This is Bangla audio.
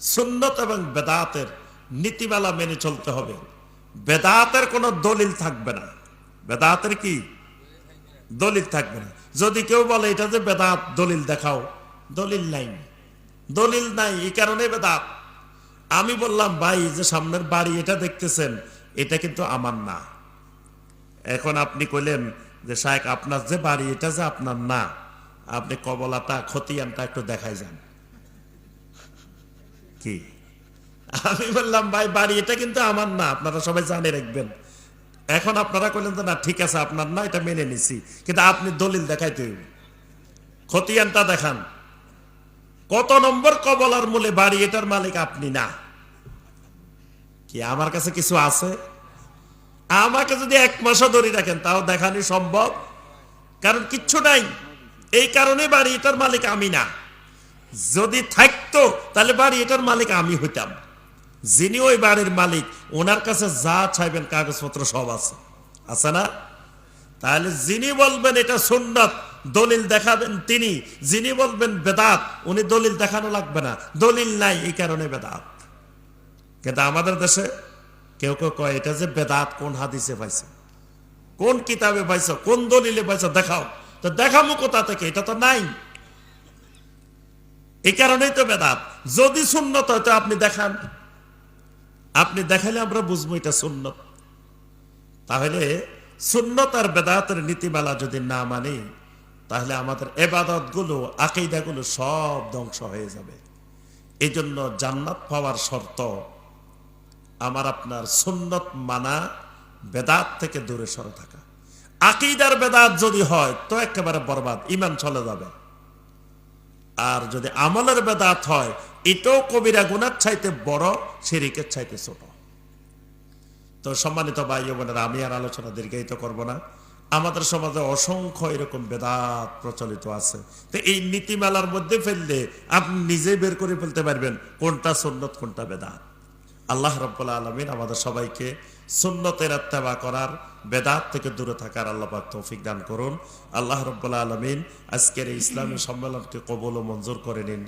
সুন্নত এবং বেদাতের নীতিমালা মেনে চলতে হবে। বেদাতের কোনো দলিল থাকবে না। বেদাতের কি? দলিল থাকবে না। যদি কেউ বলে, এটা যে বেদাত, দলিল দেখাও। দলিল নাই। দলিল নাই, এই কারণে বেদাত। আমি বললাম, ভাই যে সামনের বাড়ি এটা দেখতেছেন, এটা কিন্তু আমার না। এখন আপনি কইলেন যে শাহেক আপনার যে বাড়ি, এটা যে আপনার না। আপনি কবলাটা, খতিয়ানটা একটু দেখাই যান। কি? আমি বললাম, ভাই, বাড়ি এটা কিন্তু আমার না, আপনারা সবাই জানে রাখবেন। এখন আপনারা কইলেন যে, না, ঠিক আছে, আপনার না, এটা মেনে নিছি। কিন্তু আপনি দলিল দেখাইতে হইবে। খতিয়ানটা দেখান। কত নম্বর কবলার মূলে বাড়ি, এটার মালিক আপনি না। কি আমার কাছে কিছু আছে? আমাকে যদি এক মাসও ধরে রাখেন, তাও দেখানি সম্ভব? কারণ কিচ্ছু নাই। এই কারণে বাড়ি, এটার মালিক আমি না। যদি থাকতো, তাহলে বাড়ি এটার মালিক আমি হইতাম। যিনি ওই বাড়ির মালিক, ওনার কাছে যা চাইবেন, কাগজপত্র সব আছে। আছে না? তাহলে যিনি বলবেন এটা সুন্নত, দলিল দেখাবেন তিনি। যিনি বলবেন বেদাত, উনি দলিল দেখানো লাগবে না। দলিল নাই, এই কারণে বেদাত। কিন্তু আমাদের দেশে কেউ কেউ কয়, এটা যে বেদাত, কোন হাদিসে পাইছে? কোন কিতাবে পাইছো? কোন দলিলে পাইছো? দেখাও। তো দেখামো কোথা থেকে? এটা তো নাই। এই কারণেই তো বেদাত। যদি সুন্নত হয়, তো আপনি দেখান। আপনি দেখালে আমরা বুঝব এটা সুন্নত। তাহলে সুন্নত আর বেদাতের নীতিমালা যদি না মানে তাহলে আমাদের এবাদতগুলো আকেইদা গুলো সব ধ্বংস হয়ে যাবে। এই জন্য জান্নাত পাওয়ার শর্ত, আমার আপনার সুন্নত মানা বেদাত থেকে দূরে সরে থাকা। আকিদার বেদাত যদি হয়, তো একেবারে বরবাদ ইমান চলে যাবে। আর যদি আমলের বেদাত হয়, এটাও কবিরা গুনার চাইতে বড়, শিরিকের চাইতে ছোট। তো সম্মানিত ভাই বোনেরা, আমি আর আলোচনা দীর্ঘায়িত করব না। আমাদের সমাজে অসংখ্য এরকম বেদাত প্রচলিত আছে। তো এই নীতিমালার মধ্যে ফেললে আপনি নিজেই বের করে ফেলতে পারবেন কোনটা সুন্নত, কোনটা বেদাত। আল্লাহ রব্বুল্লা আলমিন আমাদের সবাইকে সুন্নতের আত্মাবা করার বেদাত থেকে দূরে থাকার আল্লাহ পাক তৌফিক দান করুন। আল্লাহ রব্বুল্লা আলমিন আজকের এই ইসলামী সম্মেলনকে কবল ও মঞ্জুর করে নিন।